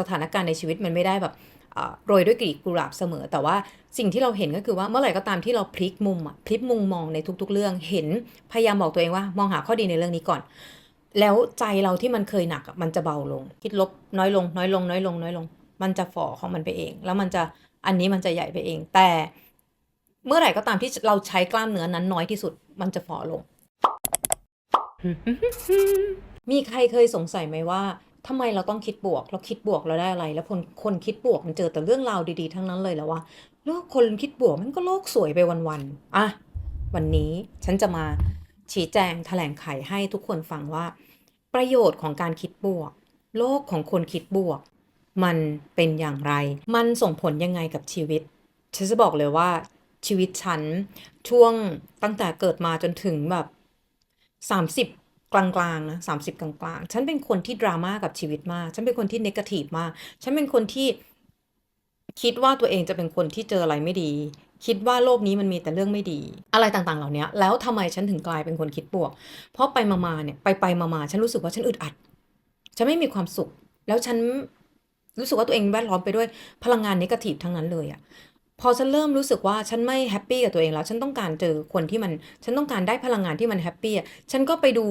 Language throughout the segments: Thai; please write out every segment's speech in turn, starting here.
สถานการณ์ในชีวิตมันไม่ได้แบบโรยด้วยกลีบกุหลาบเสมอ แต่ว่าสิ่งที่เราเห็นก็คือว่าเมื่อไหร่ก็ตามที่เราพลิกมุมพลิกมุมมองในทุก ๆ เรื่องเห็นพยายามบอกตัวเองว่ามองหาข้อดีในเรื่องนี้ก่อน แล้วใจเราที่มันเคยหนักมันจะเบาลง คิดลบน้อยลง น้อยลง น้อยลง น้อยลง มันจะฝ่อของมันไปเอง แล้วมันจะอันนี้มันจะใหญ่ไปเอง แต่เมื่อไหร่ก็ตามที่เราใช้กล้ามเนื้อนั้นน้อยที่สุด มันจะฝ่อลง มีใครเคยสงสัยไหมว่า ทำไมเราต้องคิดบวก เราคิดบวกเราได้อะไร แล้วคนคนคิดบวกมันเจอแต่เรื่องราวดีๆ ทั้งนั้นเลยแล้วว่าโลกคนคิดบวกมันก็โลกสวยไปวันๆอะวันนี้ฉันจะมาชี้แจงแถลงไขให้ทุกคนฟังว่า ประโยชน์ของการคิดบวก โลกของคนคิดบวก มันเป็นอย่างไร มันส่งผลยังไงกับชีวิต ฉันจะบอกเลยว่าชีวิตฉันช่วงตั้งแต่เกิดมาจนถึงแบบสามสิบ กลางๆนะสามสิบกลางๆ ฉันเป็นคนที่ดราม่ากับชีวิตมาก ฉันเป็นคนที่เนกาทีฟมาก ฉันเป็นคนที่คิดว่าตัวเองจะเป็นคนที่เจออะไรไม่ดี คิดว่าโลกนี้มันมีแต่เรื่องไม่ดี อะไรต่างๆ เหล่านี้แล้วทำไมฉันถึงกลายเป็นคนคิดบวก เพราะไปมาๆเนี่ยไปไปมาๆฉันรู้สึกว่าฉันอึดอัด ฉันไม่มีความสุข แล้วฉันรู้สึกว่าตัวเองแวดล้อมไปด้วยพลังงานนกาทีฟทั้งนั้นเลยอะ พอฉันเริ่มรู้สึกว่าฉันไม่แฮปปี้กับตัวเองแล้ว ฉันต้องการเจอคนที่มัน ฉันต้องการได้พลังงานที่มันแฮปปี้อะฉันก็ไปดู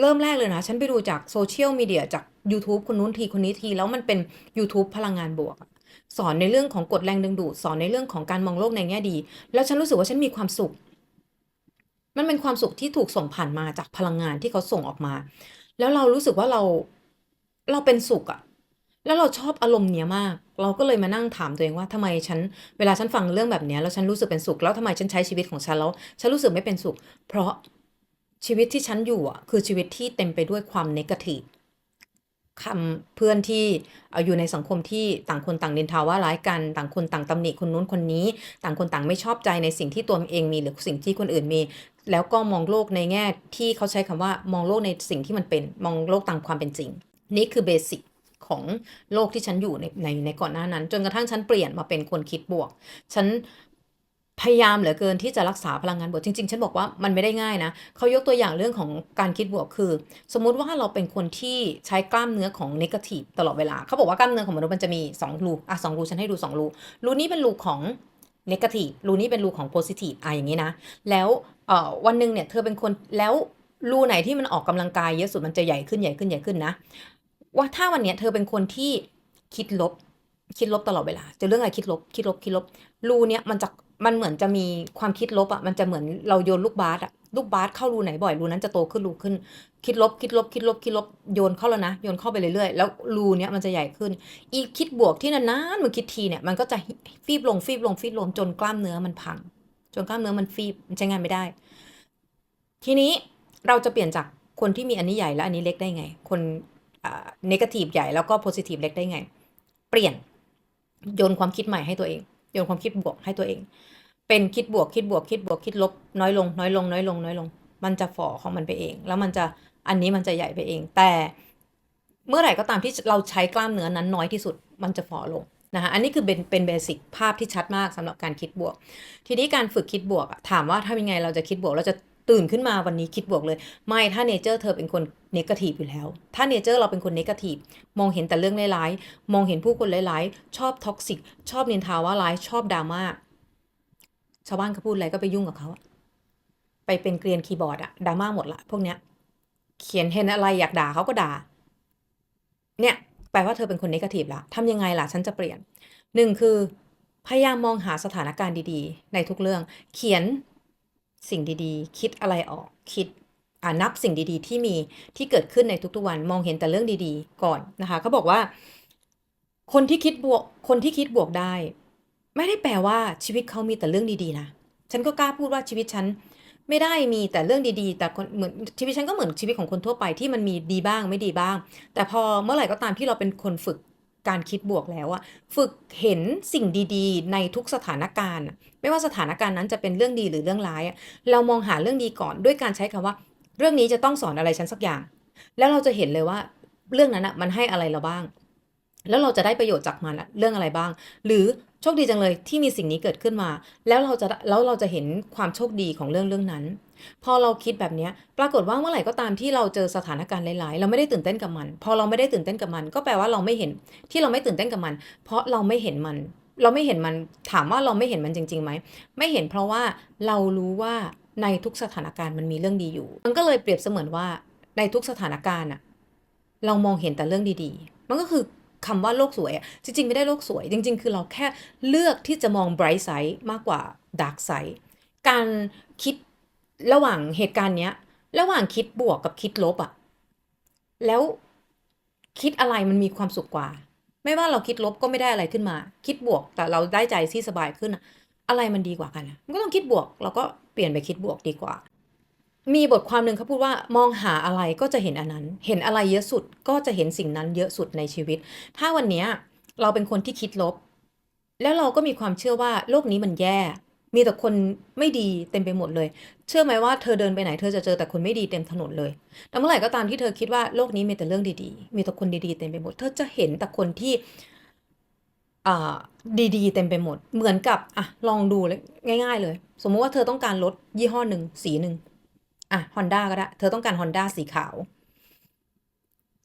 เริ่มแรกเลยนะ ฉันไปดูจากโซเชียลมีเดียจาก YouTube คนนู้นทีคนนี้ที แล้วมันเป็น YouTube พลังงานบวก สอนในเรื่องของกฎแรงดึงดูด สอนในเรื่องของการมองโลกในแง่ดี แล้วฉันรู้สึกว่าฉันมีความสุข มันเป็นความสุขที่ถูกส่งผ่านมาจากพลังงานที่เขาส่งออกมา แล้วเรารู้สึกว่าเราเราเป็นสุขอะ แล้วเราชอบอารมณ์เนี้ยมาก เราก็เลยมานั่งถามตัวเองว่าทำไมฉัน เวลาฉันฟังเรื่องแบบเนี้ยแล้วฉันรู้สึกเป็นสุข แล้วทำไมฉันใช้ชีวิตของฉันแล้ว ฉันรู้สึกไม่เป็นสุข เพราะชีวิตที่ฉันอยู่อะคือชีวิตที่เต็มไปด้วยความเนกาทีฟคำเพื่อนที่เอาอยู่ในสังคมที่ต่างคนต่างนินทาว่าร้ายกัน ต่างคนต่างตำหนิคนนู้นคนนี้ ต่างคนต่างไม่ชอบใจในสิ่งที่ตัวเองมีหรือสิ่งที่คนอื่นมี แล้วก็มองโลกในแง่ที่เขาใช้คำว่ามองโลกในสิ่งที่มันเป็น มองโลกตามความเป็นจริง นี่คือเบสิก ของโลกที่ฉันอยู่ในในในก่อนหน้านั้น จนกระทั่งฉันเปลี่ยนมาเป็นคนคิดบวก ฉันพยายามเหลือเกินที่จะรักษาพลังงานบวกจริง ๆ ฉันบอกว่ามันไม่ได้ง่ายนะเขายกตัวอย่างเรื่องของการคิดบวกคือ สมมุติว่าเราเป็นคนที่ใช้กล้ามเนื้อของนกาทีฟตลอดเวลาเขาบอกว่ากล้ามเนื้อของมนุษย์มันจะมี2รูอะสองรูฉันให้ดู2รูรูนี้เป็นรูของนกาทีฟรูนี้เป็นรูของโพซิทีฟอะอย่างนี้นะ แล้วเอ่อวันหนึ่งเนี่ยเธอเป็นคนแล้วรูไหนที่มันออกกำลังกายเยอะสุดมันจะใหญ่ขึ้นใหญ่ขึ้นใหญ่ขึ้นนะ ว่าถ้าวันเนี้ยเธอเป็นคนที่คิดลบ คิดลบตลอดเวลาจะเรื่องอะไรคิดลบ คิดลบคิดลบ รูเนี้ยมันจะมันเหมือนจะมีความคิดลบอะมันจะเหมือนเราโยนลูกบาสอะลูกบาสเข้ารูไหนบ่อยรูนั้นจะโตขึ้นรูขึ้น คิดลบคิดลบคิดลบคิดลบโยนเข้าแล้วนะโยนเข้าไปเรื่อยๆแล้วรูเนี้ยมันจะใหญ่ขึ้น อีกคิดบวกที่นานๆมันคิดทีเนี่ยมันก็จะฟีบลงฟีบลงฟีบลงจนกล้ามเนื้อมันพัง จนกล้ามเนื้อมันฟีบมันใช้งานไม่ได้ ทีนี้เราจะเปลี่ยนจากคนที่มีอันนี้ใหญ่แล้วอันนี้เล็กได้ไง คน เนกาทีฟใหญ่แล้วก็โพซิทีฟเล็กได้ไง เปลี่ยนโยนความคิดใหม่ให้ตัวเอง โยนความคิดบวกให้ตัวเอง เป็นคิดบวกคิดบวกคิดบวกคิดลบน้อยลง น้อยลง น้อยลง น้อยลง มันจะฝ่อของมันไปเอง แล้วมันจะอันนี้มันจะใหญ่ไปเอง แต่เมื่อไหร่ก็ตามที่เราใช้กล้ามเนื้อนั้นน้อยที่สุดมันจะฝ่อลงนะคะอันนี้คือเป็นเป็นเบสิกภาพที่ชัดมากสำหรับการคิดบวก ทีนี้การฝึกคิดบวกถามว่าถ้ายังไงเราจะคิดบวกเราจะ ตื่นขึ้นมาวันนี้คิดบวกเลย ไม่ถ้าเนเจอร์เธอเป็นคนเนกาทีฟอยู่แล้ว ถ้าเนเจอร์เราเป็นคนเนกาทีฟมองเห็นแต่เรื่องร้ายๆมองเห็นผู้คนร้ายๆชอบท็อกซิกชอบนินทาว่าร้ายชอบดราม่าชาวบ้านเขาพูดอะไรก็ไปยุ่งกับเขาไปเป็นเกรียนคีย์บอร์ดอะดราม่าหมดละพวกเนี้ยเขียนเห็นอะไรอยากด่าเขาก็ด่า เนี่ยแปลว่าเธอเป็นคนเนกาทีฟละทำยังไงล่ะฉันจะเปลี่ยนหนึ่งคือพยายามมองหาสถานการณ์ดีๆ ในทุกเรื่อง เขียน สิ่งดีๆ คิดอะไรออกคิดนับสิ่งดีๆ ที่มีที่เกิดขึ้นในทุกๆวันมองเห็นแต่เรื่องดีๆ ก่อนนะคะเขาบอกว่า คนที่คิดบวกคนที่คิดบวกได้ ไม่ได้แปลว่าชีวิตเขามีแต่เรื่องดีๆนะฉันก็กล้าพูดว่าชีวิตฉันไม่ได้มีแต่เรื่องดีๆ แต่คนเหมือนชีวิตฉันก็เหมือนชีวิตของคนทั่วไปที่มันมีดีบ้างไม่ดีบ้าง แต่พอเมื่อไหร่ก็ตามที่เราเป็นคนฝึก การคิดบวกแล้วอะฝึกเห็นสิ่งดีๆ ในทุกสถานการณ์ ไม่ว่าสถานการณ์นั้นจะเป็นเรื่องดีหรือเรื่องร้ายอะเรามองหาเรื่องดีก่อนด้วยการใช้คำว่า เรื่องนี้จะต้องสอนอะไรฉันสักอย่าง แล้วเราจะเห็นเลยว่าเรื่องนั้นอะมันให้อะไรเราบ้าง แล้วเราจะได้ประโยชน์จากมันเรื่องอะไรบ้าง หรือโชคดีจังเลยที่มีสิ่งนี้เกิดขึ้นมา แล้วเราจะแล้วเราจะเห็นความโชคดีของเรื่องเรื่องนั้น พอเราคิดแบบนี้ปรากฏว่าเมื่อไหร่ก็ตามที่เราเจอสถานการณ์หลาย ๆ เราไม่ได้ตื่นเต้นกับมัน พอเราไม่ได้ตื่นเต้นกับมัน ก็แปลว่าเราไม่เห็นที่เราไม่ตื่นเต้นกับมัน เพราะเราไม่เห็นมัน เราไม่เห็นมันถามว่าเราไม่เห็นมันจริงๆไหมไม่เห็นเพราะว่าเรารู้ว่าในทุกสถานการณ์มันมีเรื่องดีอยู่ มันก็เลยเปรียบเสมือนว่าในทุกสถานการณ์อะเรามองเห็นแต่เรื่องดี ๆ มันก็คือ คำว่าโลกสวยอะจริง ๆ ไม่ได้โลกสวย จริง ๆ คือเราแค่เลือกที่จะมอง bright side มากกว่า dark side การคิดระหว่างเหตุการณ์เนี้ย ระหว่างคิดบวกกับคิดลบอะแล้วคิดอะไรมันมีความสุขกว่า ไม่ว่าเราคิดลบก็ไม่ได้อะไรขึ้นมา คิดบวกแต่เราได้ใจที่สบายขึ้นอะอะไรมันดีกว่ากันมันก็ต้องคิดบวก เราก็เปลี่ยนไปคิดบวกดีกว่า มีบทความหนึ่งเขาพูดว่ามองหาอะไรก็จะเห็นอันนั้น เห็นอะไรเยอะสุดก็จะเห็นสิ่งนั้นเยอะสุดในชีวิต ถ้าวันนี้เราเป็นคนที่คิดลบ แล้วเราก็มีความเชื่อว่าโลกนี้มันแย่ มีแต่คนไม่ดีเต็มไปหมดเลย เชื่อไหมว่าเธอเดินไปไหนเธอจะเจอแต่คนไม่ดีเต็มถนนเลยแต่เมื่อไหร่ก็ตามที่เธอคิดว่าโลกนี้มีแต่เรื่องดีๆ มีแต่คนดีๆเต็มไปหมด เธอจะเห็นแต่คนที่ดีๆ เต็มไปหมด เหมือนกับอะลองดูเลยง่าย ๆ เลย สมมุติว่าเธอต้องการรถยี่ห้อหนึ่งสีหนึ่ง อะ Honda ก็ได้ เธอต้องการ Honda สีขาว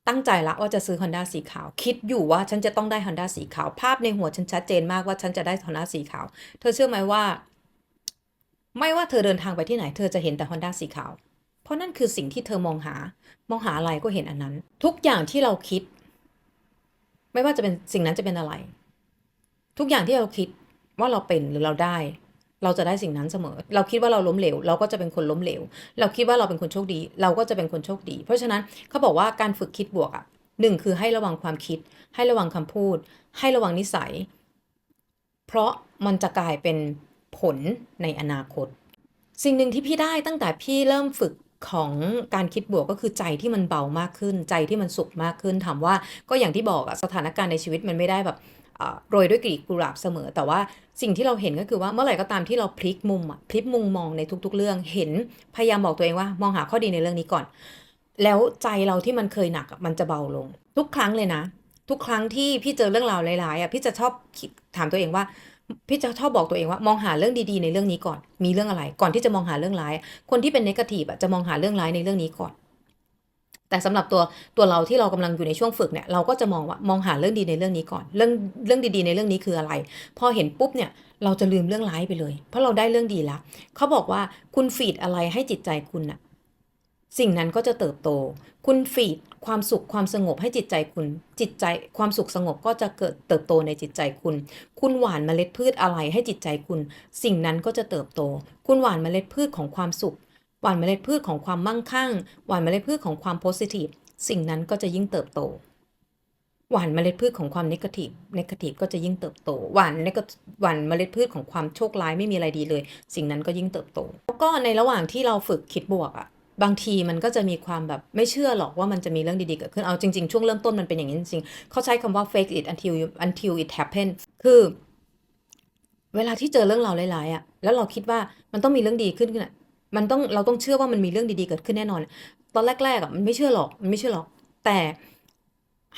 ตั้งใจละว่าจะซื้อ Honda สีขาว คิดอยู่ว่าฉันจะต้องได้ Honda สีขาว ภาพในหัวฉันชัดเจนมากว่าฉันจะได้ Honda สีขาว เธอเชื่อไหมว่า ไม่ว่าเธอเดินทางไปที่ไหน เธอจะเห็นแต่ Honda สีขาว เพราะนั่นคือสิ่งที่เธอมองหา มองหาอะไรก็เห็นอันนั้น ทุกอย่างที่เราคิด ไม่ว่าจะเป็นสิ่งนั้นจะเป็นอะไร ทุกอย่างที่เราคิดว่าเราเป็นหรือเราได้ เราจะได้สิ่งนั้นเสมอ เราคิดว่าเราล้มเหลว เราก็จะเป็นคนล้มเหลว เราคิดว่าเราเป็นคนโชคดี เราก็จะเป็นคนโชคดี เพราะฉะนั้นเขาบอกว่าการฝึกคิดบวกอะหนึ่งคือให้ระวังความคิด ให้ระวังคำพูด ให้ระวังนิสัย เพราะมันจะกลายเป็นผลในอนาคต สิ่งหนึ่งที่พี่ได้ตั้งแต่พี่เริ่มฝึกของการคิดบวกก็คือใจที่มันเบามากขึ้น ใจที่มันสุขมากขึ้นถามว่าก็อย่างที่บอกอะสถานการณ์ในชีวิตมันไม่ได้แบบ โรยด้วยกลีบกุหลาบเสมอ แต่ว่าสิ่งที่เราเห็นก็คือว่าเมื่อไหร่ก็ตามที่เราพลิกมุมอะพลิกมุมมองในทุก ๆ เรื่องเห็นพยายามบอกตัวเองว่ามองหาข้อดีในเรื่องนี้ก่อน แล้วใจเราที่มันเคยหนักมันจะเบาลง ทุกครั้งเลยนะ ทุกครั้งที่พี่เจอเรื่องราวร้ายๆอะพี่จะชอบถามตัวเองว่าพี่จะชอบบอกตัวเองว่ามองหาเรื่องดีๆในเรื่องนี้ก่อน มีเรื่องอะไร ก่อนที่จะมองหาเรื่องร้าย คนที่เป็นนกาทีฟอะจะมองหาเรื่องร้ายในเรื่องนี้ก่อน แต่สำหรับตัวตัวเราที่เรากำลังอยู่ในช่วงฝึกเนี่ยเราก็จะมองว่ามองหาเรื่องดีในเรื่องนี้ก่อน เรื่องเรื่องดีๆในเรื่องนี้คืออะไร พอเห็นปุ๊บเนี่ยเราจะลืมเรื่องร้ายไปเลย เพราะเราได้เรื่องดีแล้วเขาบอกว่าคุณฟีดอะไรให้จิตใจคุณน่ะสิ่งนั้นก็จะเติบโต คุณฟีดความสุขความสงบให้จิตใจคุณ จิตใจความสุขสงบก็จะเกิดเติบโตในจิตใจคุณ คุณหว่านเมล็ดพืชอะไรให้จิตใจคุณ สิ่งนั้นก็จะเติบโต คุณหว่านเมล็ดพืชของความสุข หว่านเมล็ดพืชของความมั่งคั่ง หว่านเมล็ดพืชของความโพสิทีฟสิ่งนั้นก็จะยิ่งเติบโต หว่านเมล็ดพืชของความนิกทีฟนิกทีฟก็จะยิ่งเติบโต หว่านนกหว่านเมล็ดพืชของความโชคร้ายไม่มีอะไรดีเลย สิ่งนั้นก็ยิ่งเติบโต แล้วก็ในระหว่างที่เราฝึกคิดบวกอะบางทีมันก็จะมีความแบบไม่เชื่อหรอกว่ามันจะมีเรื่องดีๆเกิดขึ้น เอาจริงๆ ช่วงเริ่มต้นมันเป็นอย่างนี้จริงๆ เขาใช้คำว่า fake it until you, until it happen คือ เวลาที่เจอเรื่องราวร้ายๆอะแล้วเราคิดว่ามันต้องมีเรื่องดีขึ้นขึ้นอะ มันต้องเราต้องเชื่อว่ามันมีเรื่องดีๆเกิดขึ้นแน่นอน ตอนแรกๆอะมันไม่เชื่อหรอกมันไม่เชื่อหรอก แต่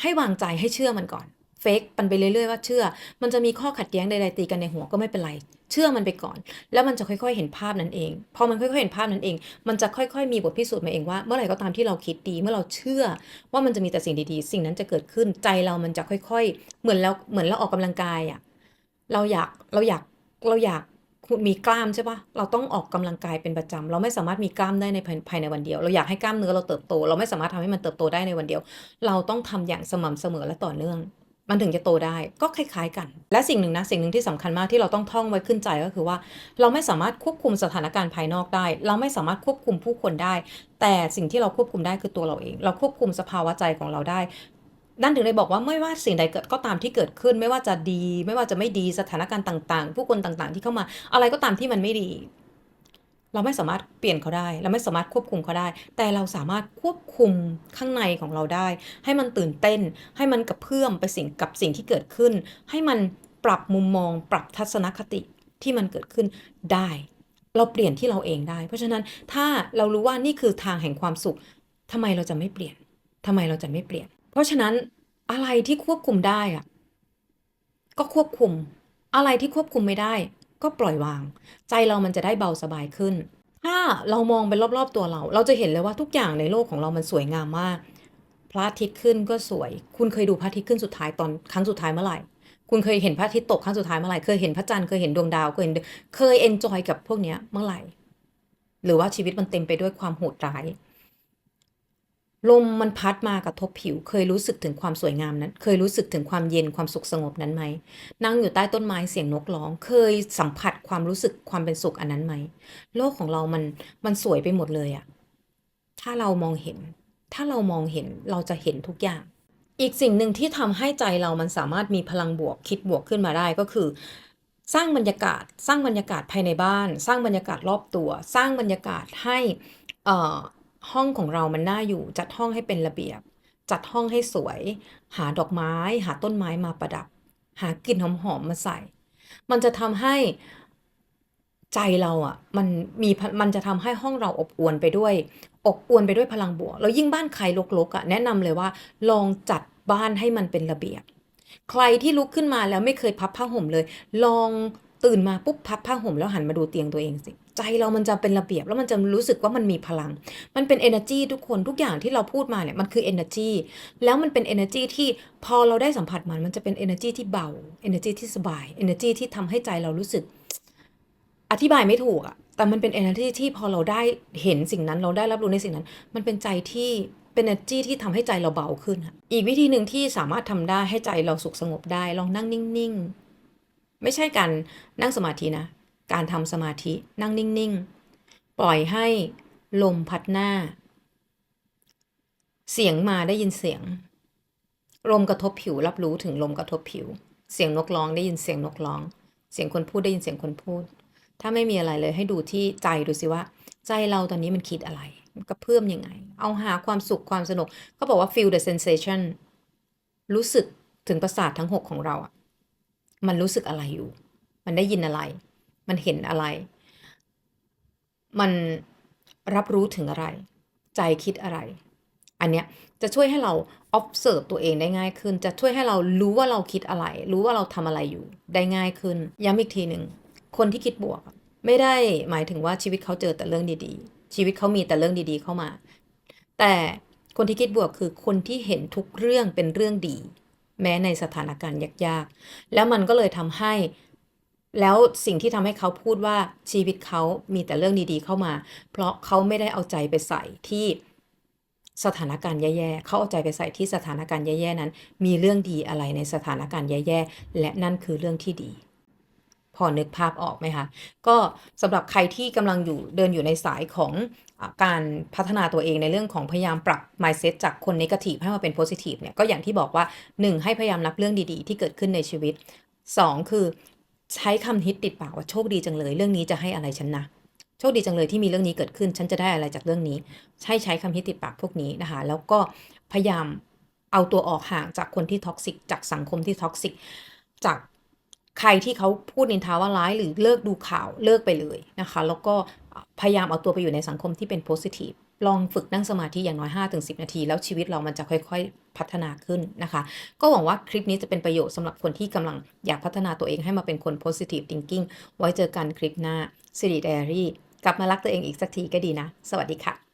ให้วางใจให้เชื่อมันก่อนเฟกมันไปเรื่อยๆว่าเชื่อ มันจะมีข้อขัดแย้งใดๆตีกันในหัวก็ไม่เป็นไร เชื่อมันไปก่อน แล้วมันจะค่อยๆเห็นภาพนั้นเอง พอมันค่อยๆเห็นภาพนั้นเอง มันจะค่อยๆมีบทพิสูจน์มาเองว่า เมื่อไหร่ก็ตามที่เราคิดดี เมื่อเราเชื่อว่ามันจะมีแต่สิ่งดีๆ สิ่งนั้นจะเกิดขึ้น ใจเรามันจะค่อยๆ เหมือนเราเหมือนเราออกกำลังกายอะเราอยากเราอยากเราอยาก มีกล้ามใช่ปะเราต้องออกกำลังกายเป็นประจำเราไม่สามารถมีกล้ามได้ในภายภายในวันเดียว เราอยากให้กล้ามเนื้อเราเติบโต เราไม่สามารถทำให้มันเติบโตได้ในวันเดียว เราต้องทำอย่างสม่ำเสมอและต่อเนื่อง มันถึงจะโตได้ก็คล้าย ๆ กัน และสิ่งหนึ่งนะสิ่งหนึ่งที่สำคัญมากที่เราต้องท่องไว้ขึ้นใจก็คือว่า เราไม่สามารถควบคุมสถานการณ์ภายนอกได้ เราไม่สามารถควบคุมผู้คนได้ แต่สิ่งที่เราควบคุมได้คือตัวเราเอง เราควบคุมสภาวะใจของเราได้ นั่นถึงได้บอกว่าไม่ว่าสิ่งใดเกิดก็ตามที่เกิดขึ้น ไม่ว่าจะดี ไม่ว่าจะไม่ดีสถานการณ์ต่าง ๆ ผู้คนต่างๆ ที่เข้ามา อะไรก็ตามที่มันไม่ดี เราไม่สามารถเปลี่ยนเขาได้ เราไม่สามารถควบคุมเขาได้ แต่เราสามารถควบคุมข้างในของเราได้ ให้มันตื่นเต้น ให้มันกระเพื่อมไปสิ่งกับสิ่งที่เกิดขึ้น ให้มันปรับมุมมอง ปรับทัศนคติที่มันเกิดขึ้นได้ เราเปลี่ยนที่เราเองได้ เพราะฉะนั้นถ้าเรารู้ว่านี่คือทางแห่งความสุขทำไมเราจะไม่เปลี่ยนทำไมเราจะไม่เปลี่ยน เพราะฉะนั้นอะไรที่ควบคุมได้อะก็ควบคุม อะไรที่ควบคุมไม่ได้ ก็ปล่อยวาง ใจเรามันจะได้เบาสบายขึ้น ถ้าเรามองไปรอบๆตัวเรา เราจะเห็นเลยว่าทุกอย่างในโลกของเรามันสวยงามมาก พระอาทิตย์ขึ้นก็สวย คุณเคยดูพระอาทิตย์ขึ้นสุดท้ายตอนครั้งสุดท้ายเมื่อไหร่คุณเคยเห็นพระอาทิตย์ตกครั้งสุดท้ายเมื่อไหร่ เคยเห็นพระจันทร์ เคยเห็นดวงดาว เคยเห็น เคยเอนจอยกับพวกเนี้ยเมื่อไหร่ หรือว่าชีวิตมันเต็มไปด้วยความโหดร้าย ลมมันพัดมากระทบผิว เคยรู้สึกถึงความสวยงามนั้น เคยรู้สึกถึงความเย็นความสุขสงบนั้นไหม นั่งอยู่ใต้ต้นไม้เสียงนกร้อง เคยสัมผัสความรู้สึกความเป็นสุขอันนั้นไหม โลกของเรามันมันสวยไปหมดเลยอะถ้าเรามองเห็น ถ้าเรามองเห็นเราจะเห็นทุกอย่าง อีกสิ่งหนึ่งที่ทำให้ใจเรามันสามารถมีพลังบวกคิดบวกขึ้นมาได้ก็คือ สร้างบรรยากาศ สร้างบรรยากาศภายในบ้าน สร้างบรรยากาศรอบตัว สร้างบรรยากาศให้อ่อ ห้องของเรามันน่าอยู่จัดห้องให้เป็นระเบียบ จัดห้องให้สวย หาดอกไม้ หาต้นไม้มาประดับ หากลิ่นหอมๆมาใส่ มันจะทำให้ใจเราอะมันมีพมันจะทำให้ห้องเราอบอวลไปด้วย อบอวลไปด้วยพลังบวก แล้วยิ่งบ้านใครรกๆอะแนะนำเลยว่า ลองจัดบ้านให้มันเป็นระเบียบ ใครที่ลุกขึ้นมาแล้วไม่เคยพับผ้าห่มเลย ลอง ตื่นมาปุ๊บพับผ้าห่มแล้วหันมาดูเตียงตัวเองสิ ใจเรามันจะเป็นระเบียบแล้วมันจะรู้สึกว่ามันมีพลัง มันเป็น energy ทุกคนทุกอย่างที่เราพูดมาเนี่ยมันคือ energy แล้วมันเป็น energy ที่พอเราได้สัมผัสมันมันจะเป็น energy ที่เบา energy ที่สบาย energy ที่ทำให้ใจเรารู้สึก อธิบายไม่ถูกอะแต่มันเป็น energy ที่พอเราได้เห็นสิ่งนั้นเราได้รับรู้ในสิ่งนั้น มันเป็นใจที่เป็น energy ที่ทำให้ใจเราเบาขึ้นอีกวิธีหนึ่งที่สามารถทำได้ให้ใจเราสุขสงบได้ ลองนั่งนิ่งๆ ไม่ใช่การนั่งสมาธินะ การทำสมาธินั่งนิ่ง ๆ ปล่อยให้ลมพัดหน้า เสียงมาได้ยินเสียง ลมกระทบผิวรับรู้ถึงลมกระทบผิว เสียงนกร้องได้ยินเสียงนกร้อง เสียงคนพูดได้ยินเสียงคนพูด ถ้าไม่มีอะไรเลยให้ดูที่ใจดูสิว่า ใจเราตอนนี้มันคิดอะไรกระเพื่อมยังไง เอาหาความสุขความสนุกเขาบอกว่า feel the sensation รู้สึกถึงประสาททั้งหกของเราอะ มันรู้สึกอะไรอยู่ มันได้ยินอะไร มันเห็นอะไร มันรับรู้ถึงอะไร ใจคิดอะไร อันเนี้ยจะช่วยให้เรา observe ตัวเองได้ง่ายขึ้น จะช่วยให้เรารู้ว่าเราคิดอะไร รู้ว่าเราทำอะไรอยู่ ได้ง่ายขึ้น ย้ำอีกทีหนึ่ง คนที่คิดบวก ไม่ได้หมายถึงว่าชีวิตเขาเจอแต่เรื่องดีๆ ชีวิตเขามีแต่เรื่องดีๆเข้ามา แต่คนที่คิดบวกคือคนที่เห็นทุกเรื่องเป็นเรื่องดี แม้ในสถานการณ์ยากๆ แล้วมันก็เลยทำให้ แล้วสิ่งที่ทำให้เขาพูดว่าชีวิตเขามีแต่เรื่องดีๆเข้ามา เพราะเขาไม่ได้เอาใจไปใส่ที่สถานการณ์แย่ๆ เขาเอาใจไปใส่ที่สถานการณ์แย่ๆนั้น มีเรื่องดีอะไรในสถานการณ์แย่ๆ และนั่นคือเรื่องที่ดี พอนึกภาพออกไหมคะ ก็สำหรับใครที่กำลังอยู่เดินอยู่ในสายของการพัฒนาตัวเองในเรื่องของพยายามปรับ mindset จากคน negative ให้มาเป็น positive เนี่ยก็อย่างที่บอกว่า 1 ให้พยายามนับเรื่องดีๆ ที่เกิดขึ้นในชีวิต 2 คือใช้คำฮิตติดปากว่าโชคดีจังเลย เรื่องนี้จะให้อะไรฉันนะโชคดีจังเลยที่มีเรื่องนี้เกิดขึ้น ฉันจะได้อะไรจากเรื่องนี้ ใช้ใช้คำฮิตติดปากพวกนี้นะคะ แล้วก็พยายามเอาตัวออกห่างจากคนที่ท็อกซิกจากสังคมที่ท็อกซิกจาก ใครที่เขาพูดนินทาว่าร้ายหรือเลิกดูข่าวเลิกไปเลยนะคะ แล้วก็พยายามเอาตัวไปอยู่ในสังคมที่เป็นโพสิทีฟลองฝึกนั่งสมาธิอย่างน้อย 5-10 นาที แล้วชีวิตเรามันจะค่อยๆ พัฒนาขึ้นนะคะ ก็หวังว่าคลิปนี้จะเป็นประโยชน์สำหรับคนที่กำลังอยากพัฒนาตัวเองให้มาเป็นคน positive thinking ไว้เจอกันคลิปหน้าสิริไดอารี่กลับมารักตัวเองอีกสักทีก็ดีนะ สวัสดีค่ะ